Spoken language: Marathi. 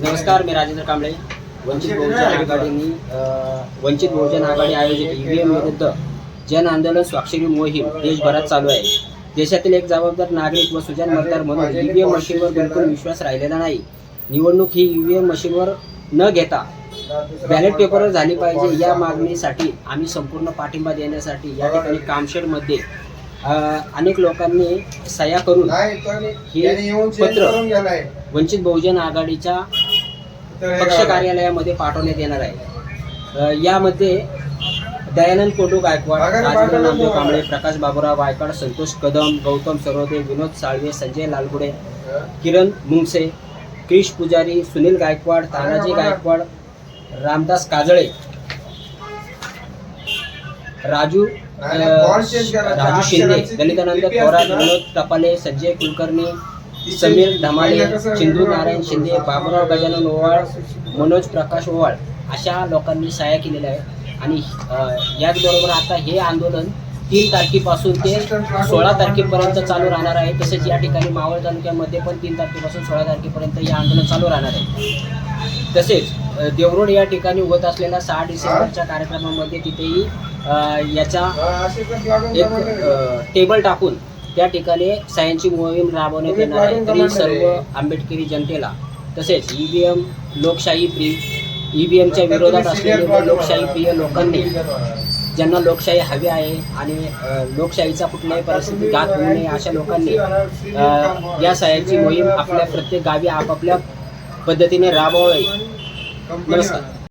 नमस्कार मी राजेंद्र कांबळे. वंचित बहुजन आघाडीनी वंचित बहुजन आघाडी आयोजित ईव्हीएम विरुद्ध जन आंदोलन स्वाक्षरी मोहीम देशभरात चालू आहे. देशातील एक जबाबदार नागरिक व सुजान मतदार म्हणून ईव्हीएम मशीनवर बिलकुल विश्वास राहिलेला नाही. निवडणूक ही ईव्हीएम मशीनवर न घेता बॅलेट पेपरवर झाली पाहिजे या मागणीसाठी आम्ही संपूर्ण पाठिंबा देण्यासाठी या ठिकाणी कामशेडमध्ये अनेक लोकांनी सह्या करून हे पत्र वंचित बहुजन आघाडीच्या पक्ष कार्यालयामध्ये पाठवण्यात येणार आहे. यामध्ये दयानंद कोंडू गायकवाड राजेंद्र नामदेव. कांबळे प्रकाश बाबूराव गायकवाड संतोष कदम गौतम सरोदे विनोद साळवे संजय लालगुडे किरण मुंगसे क्रिश पुजारी सुनील गायकवाड तानाजी गायकवाड रामदास काजळे राजू राजू शिंदे दलितानंद थोरात? विनोद टपाले संजय कुलकर्णी समीर धमाले चिंदू नारायण. शिंदे बाबुराव गजानन ओवाळ मनोज प्रकाश ओवाळ अशा लोकांनी सहाय्य केलेल्या आहे आणि याचबरोबर आता हे आंदोलन तीन तारखेपासून ते सोळा तारखेपर्यंत चालू राहणार आहे. तसेच या ठिकाणी मावळ तालुक्यामध्ये पण तीन तारखेपासून सोळा तारखेपर्यंत हे आंदोलन चालू राहणार आहे. तसेच देवरोड या ठिकाणी होत असलेल्या सहा डिसेंबरच्या कार्यक्रमामध्ये तिथेही याचा एक टेबल टाकून त्या ठिकाणी सह्यांची मोहीम राबवण्यात येणार आहे. तरी सर्व आंबेडकरी जनतेला तसेच ईव्हीएम लोकशाही प्रिय ईव्हीएमच्या विरोधात असलेले लोकशाही प्रिय लोकांनी ज्यांना लोकशाही हवी आहे आणि लोकशाहीचा कुठल्याही परिस्थिती घात होऊ नये अशा लोकांनी या सह्याची मोहीम आपल्या प्रत्येक गावी आपापल्या पद्धतीने राबवावी. नमस्कार.